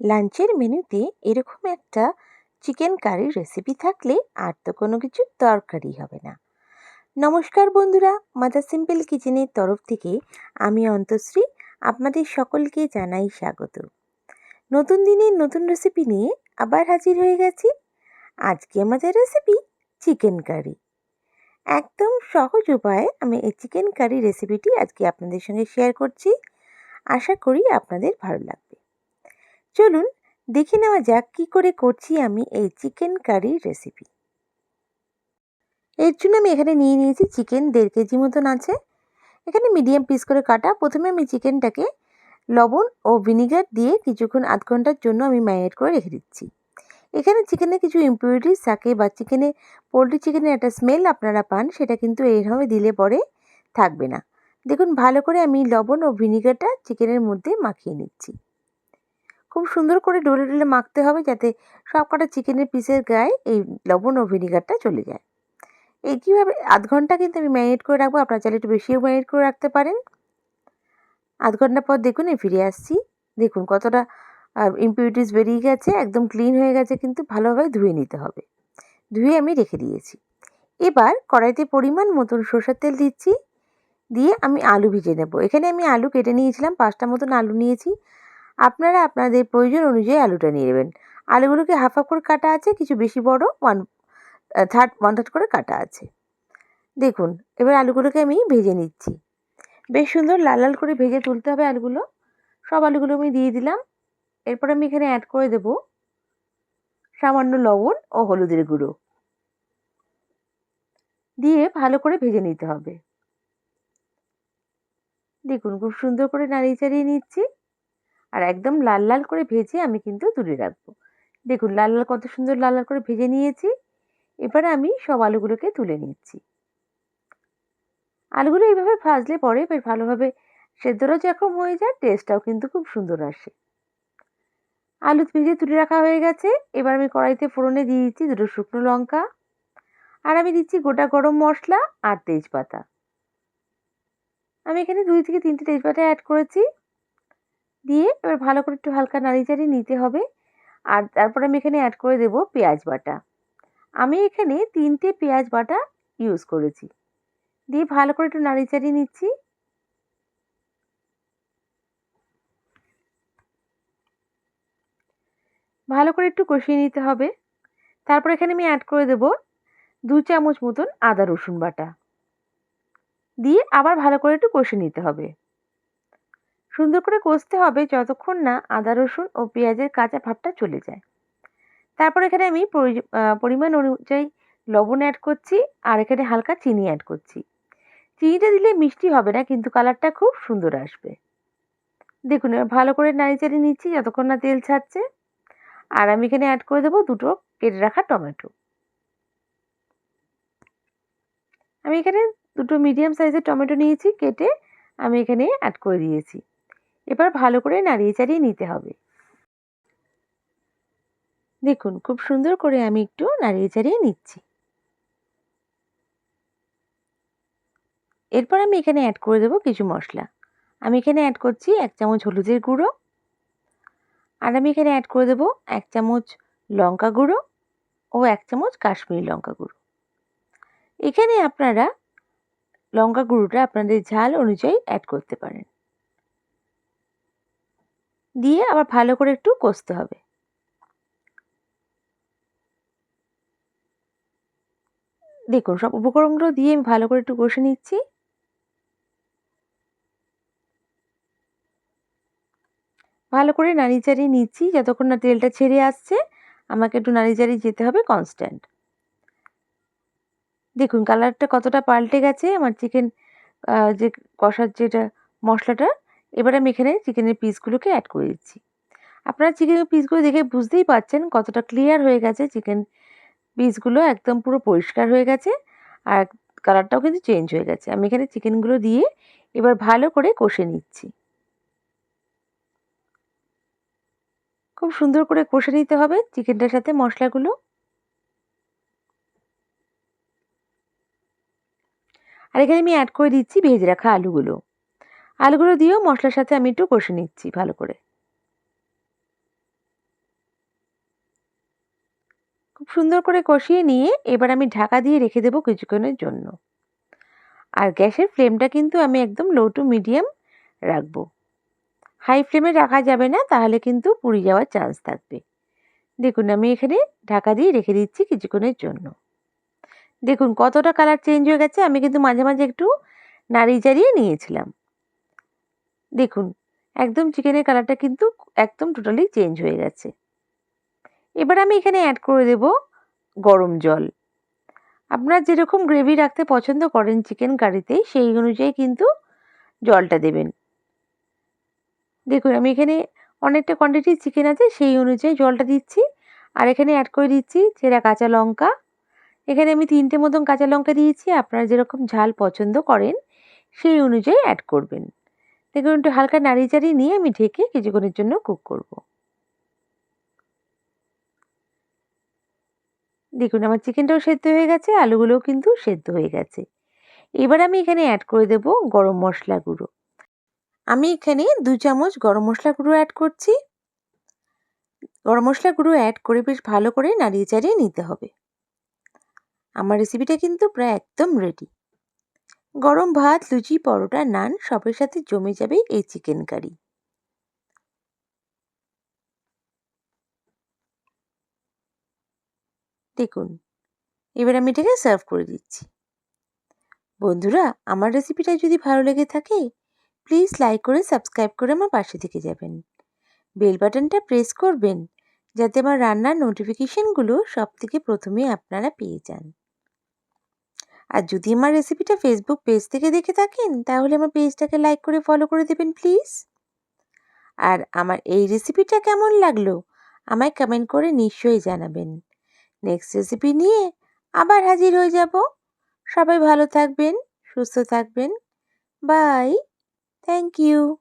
লাঞ্চের মেনুতে এরকম একটা চিকেন কারির রেসিপি থাকলে আর তো কোনো কিছু দরকারই হবে না। নমস্কার বন্ধুরা মাদার সিম্পল কিচেনের তরফ থেকে আমি অন্তশ্রী আপনাদের সকলকে জানাই স্বাগত। নতুন দিনের নতুন রেসিপি নিয়ে আবার হাজির হয়ে গেছি। আজকে আমাদের রেসিপি চিকেন কারি একদম সহজ উপায়ে আমি এই চিকেন কারি রেসিপিটি আজকে আপনাদের সঙ্গে শেয়ার করছি। আশা করি আপনাদের ভালো লাগবে। চলুন দেখে নেওয়া যাক কী করে করছি আমি এই চিকেন কারি রেসিপি এর জন্য আমি এখানে নিয়ে নিয়েছি চিকেন দেড় কেজি মতন আছে। এখানে মিডিয়াম পিস করে কাটা। প্রথমে আমি চিকেনটাকে লবণ ও ভিনিগার দিয়ে কিছুক্ষণ আধ ঘণ্টার জন্য আমি ম্যারিনেট করে রেখে দিচ্ছি। এখানে চিকেনে কিছু ইম্পিউরিটিস থাকে বা চিকেনে পোলট্রি চিকেনের একটা স্মেল আপনারা পান, সেটা কিন্তু এইভাবে দিলে পরে থাকবে না। দেখুন, ভালো করে আমি লবণ ও ভিনিগারটা চিকেনের মধ্যে মাখিয়ে নিচ্ছি। খুব সুন্দর করে ডলে ডলে মাখতে হবে যাতে সব কটা চিকেনের পিসের গায়ে এই লবণ ও ভিনিগারটা চলে যায়। এই কীভাবে আধ ঘণ্টা কিন্তু আমি ম্যারিনেট করে রাখব, আপনারা চাইলে একটু বেশিও ম্যারিনেট করে রাখতে পারেন। আধ ঘণ্টা পর দেখুন এই ফিরে আসছি। দেখুন কতটা ইম্পিউরিটিস বেরিয়ে গেছে, একদম ক্লিন হয়ে গেছে, কিন্তু ভালোভাবে ধুয়ে নিতে হবে। ধুয়ে আমি রেখে দিয়েছি। এবার কড়াইতে পরিমাণ মতন সর্ষের তেল দিচ্ছি। দিয়ে আমি আলু ভিজে নেব। এখানে আমি আলু কেটে নিয়েছিলাম, পাঁচটা মতন আলু নিয়েছি। আপনারা আপনাদের প্রয়োজন অনুযায়ী আলুটা নিয়ে নেবেন। আলুগুলোকে হাফ হাফ করে কাটা আছে, কিছু বেশি বড় ওয়ান থার্ড ওয়ান থার্ড করে কাটা আছে। দেখুন, এবার আলুগুলোকে আমি ভেজে নিচ্ছি। বেশ সুন্দর লাল লাল করে ভেজে তুলতে হবে আলুগুলো। সব আলুগুলো আমি দিয়ে দিলাম। এরপর আমি এখানে অ্যাড করে দেব সামান্য লবণ ও হলুদের গুঁড়ো। দিয়ে ভালো করে ভেজে নিতে হবে। দেখুন, খুব সুন্দর করে নাড়িয়ে চাড়িয়ে নিচ্ছি। আর একদম লাল লাল করে ভেজে আমি কিন্তু তুলে রাখব। দেখুন, লাল লাল কত সুন্দর লাল লাল করে ভেজে নিয়েছি। এবারে আমি সব আলুগুলোকে তুলে নিচ্ছি। আলুগুলো এইভাবে ভাজলে পরে বেশ ভালোভাবে সেদ্ধরও যেরকম হয়ে যায় টেস্টটাও কিন্তু খুব সুন্দর আসে। আলু ভেজে তুলে রাখা হয়ে গেছে। এবার আমি কড়াইতে ফোড়নে দিয়ে দিচ্ছি দুটো শুকনো লঙ্কা। আর আমি দিচ্ছি গোটা গরম মশলা আর তেজপাতা। আমি এখানে দুই থেকে তিনটে তেজপাতা অ্যাড করেছি। দিয়ে এবার ভালো করে একটু হালকা নাড়ি চাড়িয়ে নিতে হবে। আর তারপর আমি এখানে অ্যাড করে দেব পেঁয়াজ বাটা। আমি এখানে তিনটে পেঁয়াজ বাটা ইউজ করেছি। দিয়ে ভালো করে একটু নাড়ি চাড়িয়ে নিচ্ছি। ভালো করে একটু কষিয়ে নিতে হবে। তারপর এখানে আমি অ্যাড করে দেব দু চামচ মতন আদা রসুন বাটা। দিয়ে আবার ভালো করে একটু কষে নিতে হবে। সুন্দর করে কষতে হবে যতক্ষণ না আদা, রসুন ও পেঁয়াজের কাঁচা ভাবটা চলে যায়। তারপর এখানে আমি পরিমাণ অনুযায়ী লবণ অ্যাড করছি আর এখানে হালকা চিনি অ্যাড করছি। চিনিটা দিলে মিষ্টি হবে না, কিন্তু কালারটা খুব সুন্দর আসবে। দেখুন, এবার ভালো করে নাড়ি নিচ্ছি যতক্ষণ না তেল ছাড়ছে। আর আমি এখানে অ্যাড করে দেবো দুটো কেটে রাখা টমেটো। আমি এখানে দুটো মিডিয়াম সাইজের টমেটো নিয়েছি, কেটে আমি এখানে অ্যাড করে দিয়েছি। এবার ভালো করে নাড়িয়ে চাড়িয়ে নিতে হবে। দেখুন, খুব সুন্দর করে আমি একটু নাড়িয়ে চাড়িয়ে নিচ্ছি। এরপর আমি এখানে অ্যাড করে দেবো কিছু মশলা। আমি এখানে অ্যাড করছি এক চামচ হলুদের গুঁড়ো। আর আমি এখানে অ্যাড করে দেবো এক চামচ লঙ্কা গুঁড়ো ও এক চামচ কাশ্মীরি লঙ্কা গুঁড়ো। এখানে আপনারা লঙ্কা গুঁড়োটা আপনাদের ঝাল অনুযায়ী অ্যাড করতে পারেন। দিয়ে আবার ভালো করে একটু কষতে হবে। দেখুন, সব উপকরণগুলো দিয়ে আমি ভালো করে একটু কষে নিচ্ছি। ভালো করে নাড়ি চাড়িয়ে নিচ্ছি যতক্ষণ না তেলটা ছেড়ে আসছে। আমাকে একটু নাড়ি চাড়িয়ে যেতে হবে কনস্ট্যান্ট দেখুন কালারটা কতটা পাল্টে গেছে, আমার চিকেন যে কষার যেটা মশলাটা এবার আমি এখানে চিকেনের পিসগুলোকে অ্যাড করে দিচ্ছি। আপনারা চিকেনের পিসগুলো দেখে বুঝতেই পারছেন কতটা ক্লিয়ার হয়ে গেছে। চিকেন পিসগুলো একদম পুরো পরিষ্কার হয়ে গেছে আর কালারটাও কিন্তু চেঞ্জ হয়ে গেছে। আমি এখানে চিকেনগুলো দিয়ে এবার ভালো করে কষে নিচ্ছি। খুব সুন্দর করে কষে নিতে হবে চিকেনটার সাথে মশলাগুলো আর এখানে আমি অ্যাড করে দিচ্ছি ভেজে রাখা আলুগুলো। আলুগুলো দিয়েও মশলার সাথে আমি একটু কষে নিচ্ছি ভালো করে। খুব সুন্দর করে কষিয়ে নিয়ে এবার আমি ঢাকা দিয়ে রেখে দেবো কিছুক্ষণের জন্য। আর গ্যাসের ফ্লেমটা কিন্তু আমি একদম লো টু মিডিয়াম রাখব। হাই ফ্লেমে রাখা যাবে না, তাহলে কিন্তু পুড়ে যাওয়ার চান্স থাকবে। দেখুন, আমি এখানে ঢাকা দিয়ে রেখে দিচ্ছি কিছুক্ষণের জন্য। দেখুন, কতটা কালার চেঞ্জ হয়ে গেছে, আমি কিন্তু মাঝে মাঝে একটু নাড়িয়ে চাড়িয়ে নিয়েছিলাম। দেখুন, একদম চিকেনের কালারটা কিন্তু একদম টোটালি চেঞ্জ হয়ে গেছে। এবার আমি এখানে অ্যাড করে দেব গরম জল। আপনারা যেরকম গ্রেভি রাখতে পছন্দ করেন চিকেন কারিতে সেই অনুযায়ী কিন্তু জলটা দেবেন। দেখুন, আমি এখানে অনেকটা কোয়ান্টিটির চিকেন আছে, সেই অনুযায়ী জলটা দিচ্ছি। আর এখানে অ্যাড করে দিচ্ছি চেরা কাঁচা লঙ্কা। এখানে আমি তিনটে মতন কাঁচা লঙ্কা দিয়েছি, আপনারা যেরকম ঝাল পছন্দ করেন, সেই অনুযায়ী অ্যাড করবেন। দেখুন, একটু হালকা নাড়িয়ে চাড়িয়ে নিয়ে আমি ঢেকে কিছুক্ষণের জন্য কুক করব। দেখুন, আমার চিকেনটাও সেদ্ধ হয়ে গেছে, আলুগুলোও কিন্তু সেদ্ধ হয়ে গেছে। এবার আমি এখানে অ্যাড করে দেব গরম মশলা গুঁড়ো। আমি এখানে দু চামচ গরম মশলা গুঁড়ো অ্যাড করছি। গরম মশলা গুঁড়ো অ্যাড করে বেশ ভালো করে নাড়িয়ে চাড়িয়ে নিতে হবে। আমার রেসিপিটা কিন্তু প্রায় একদম রেডি গরম ভাত, লুচি, পরোটা, নান, সবের সাথে জমে যাবে এই চিকেন কারি দেখুন, এবার আমি এটাকে সার্ভ করে দিচ্ছি। বন্ধুরা, আমার রেসিপিটা যদি ভালো লেগে থাকে প্লিজ লাইক করে সাবস্ক্রাইব করে আমার পাশে থেকে যাবেন। বেল বাটনটা প্রেস করবেন, যাতে আমার রান্নার নোটিফিকেশানগুলো সব থেকে প্রথমে আপনারা পেয়ে যান। আর যদি আমার রেসিপিটা ফেসবুক পেজ থেকে দেখে থাকেন, তাহলে আমার পেজটাকে লাইক করে ফলো করে দেবেন প্লিজ আর আমার এই রেসিপিটা কেমন লাগল, আমায় কমেন্ট করে নিশ্চয়ই জানাবেন। নেক্সট রেসিপি নিয়ে আবার হাজির হয়ে যাব। সবাই ভালো থাকবেন, সুস্থ থাকবেন। Bye thank you